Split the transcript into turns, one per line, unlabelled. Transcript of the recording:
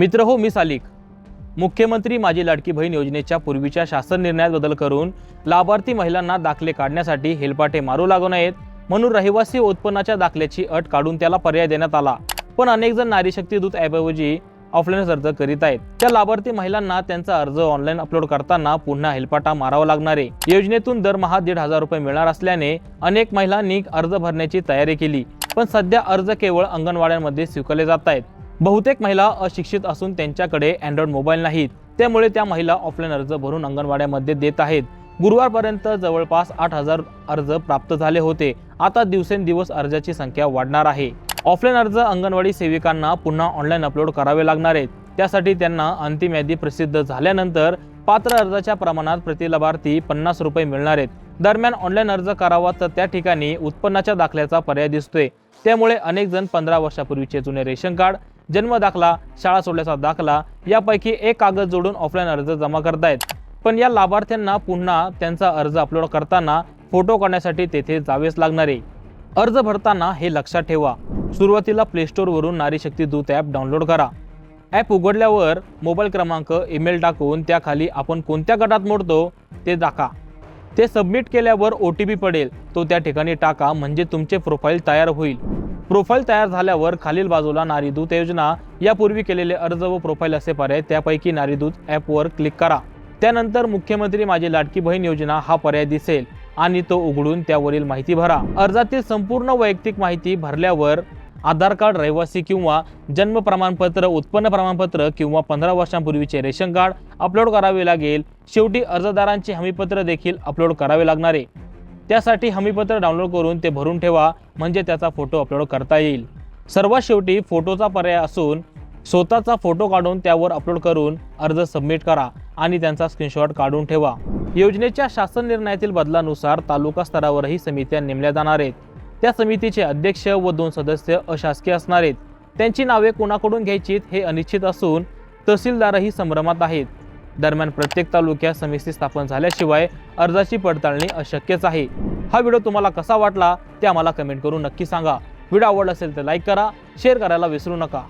मित्र हो मी सालिक मुख्यमंत्री माझी लाडकी बहीण योजनेच्या पूर्वीच्या शासन निर्णयात बदल करून लाभार्थी महिलांना दाखले काढण्यासाठी हेलपाटे मारू लागू नयेत. म्हणून रहिवासी उत्पन्नाच्या दाखल्याची अट काढून त्याला पर्याय देण्यात आला. पण अनेक जण नारी शक्ती दूत ॲपऐवजी ऑफलाईन अर्ज करीत आहेत. त्या लाभार्थी महिलांना त्यांचा अर्ज ऑनलाईन अपलोड करताना पुन्हा हेलपाटा मारावा लागणार. आहे योजनेतून दरमहा दीड हजार रुपये मिळणार असल्याने अनेक महिलांनी अर्ज भरण्याची तयारी केली. पण सध्या अर्ज केवळ अंगणवाड्यांमध्ये स्वीकारले जात आहेत. बहुतेक महिला अशिक्षित असून त्यांच्याकडे अँड्रॉइड मोबाईल नाहीत. त्यामुळे त्या महिला ऑफलाईन अर्ज भरून अंगणवाड्यामध्ये देत आहेत. गुरुवारपर्यंत जवळपास आठ हजार अर्ज प्राप्त झाले होते. आता दिवसेंदिवस अर्जाची संख्या वाढणार आहे. ऑफलाईन अर्ज अंगणवाडी सेविकांना पुन्हा ऑनलाईन अपलोड करावे लागणार आहेत. त्यासाठी त्यांना अंतिम यादी प्रसिद्ध झाल्यानंतर पात्र अर्जाच्या प्रमाणात प्रतिलाभार्थी पन्नास रुपये मिळणार आहेत. दरम्यान ऑनलाईन अर्ज करावा तर त्या ठिकाणी उत्पन्नाच्या दाखल्याचा पर्याय दिसतोय. त्यामुळे अनेक जण पंधरा वर्षापूर्वीचे जुने रेशन कार्ड जन्म दाखला शाळा सोडल्याचा दाखला यापैकी एक कागद जोडून ऑफलाईन अर्ज जमा करतायत. पण या लाभार्थ्यांना पुन्हा त्यांचा अर्ज अपलोड करताना फोटो काढण्यासाठी तेथे जावेच लागणार. आहे अर्ज भरताना हे लक्षात ठेवा. सुरुवातीला प्लेस्टोरवरून नारीशक्ती नारी शक्ती दूत ॲप डाउनलोड करा. ॲप उघडल्यावर मोबाईल क्रमांक ईमेल टाकून त्याखाली आपण कोणत्या गटात मोडतो ते दाखा. ते सबमिट केल्यावर ओ टी पी पडेल. तो त्या ठिकाणी टाका म्हणजे तुमचे प्रोफाईल तयार होईल. प्रोफाईल तयार झाल्यावर खालील बाजूला नारीदूत योजना यापूर्वी केलेले अर्ज व प्रोफाईल असे पर्याय त्यापैकी नारीदूत ॲपवर क्लिक करा. त्यानंतर मुख्यमंत्री माझी लाडकी बहीण योजना हा पर्याय दिसेल आणि तो उघडून त्यावरील माहिती भरा. अर्जातील संपूर्ण वैयक्तिक माहिती भरल्यावर आधार कार्ड रहिवासी किंवा जन्म प्रमाणपत्र उत्पन्न प्रमाणपत्र किंवा पंधरा वर्षांपूर्वीचे रेशन कार्ड अपलोड करावे लागेल. शेवटी अर्जदारांचे हमीपत्र देखील अपलोड करावे लागणार. आहे त्यासाठी हमीपत्र डाउनलोड करून ते भरून ठेवा म्हणजे त्याचा फोटो अपलोड करता येईल. सर्वात शेवटी फोटोचा पर्याय असून स्वतःचा फोटो काढून त्यावर अपलोड करून अर्ज सबमिट करा आणि त्यांचा स्क्रीनशॉट काढून ठेवा. योजनेच्या शासन निर्णयातील बदलानुसार तालुका स्तरावरही समित्या नेमल्या जाणार आहेत. त्या समितीचे अध्यक्ष व दोन सदस्य अशासकीय असणार आहेत. त्यांची नावे कोणाकडून घ्यायचीत हे अनिश्चित असून तहसीलदारही संभ्रमात आहेत. दरम्यान प्रत्येक तालुक्यात समिती स्थापन झाल्याशिवाय अर्जाची पडताळणी अशक्यच आहे. हा व्हिडिओ तुम्हाला कसा वाटला ते आम्हाला कमेंट करून नक्की सांगा. व्हिडिओ आवडला असेल तर लाईक करा शेअर करायला विसरू नका.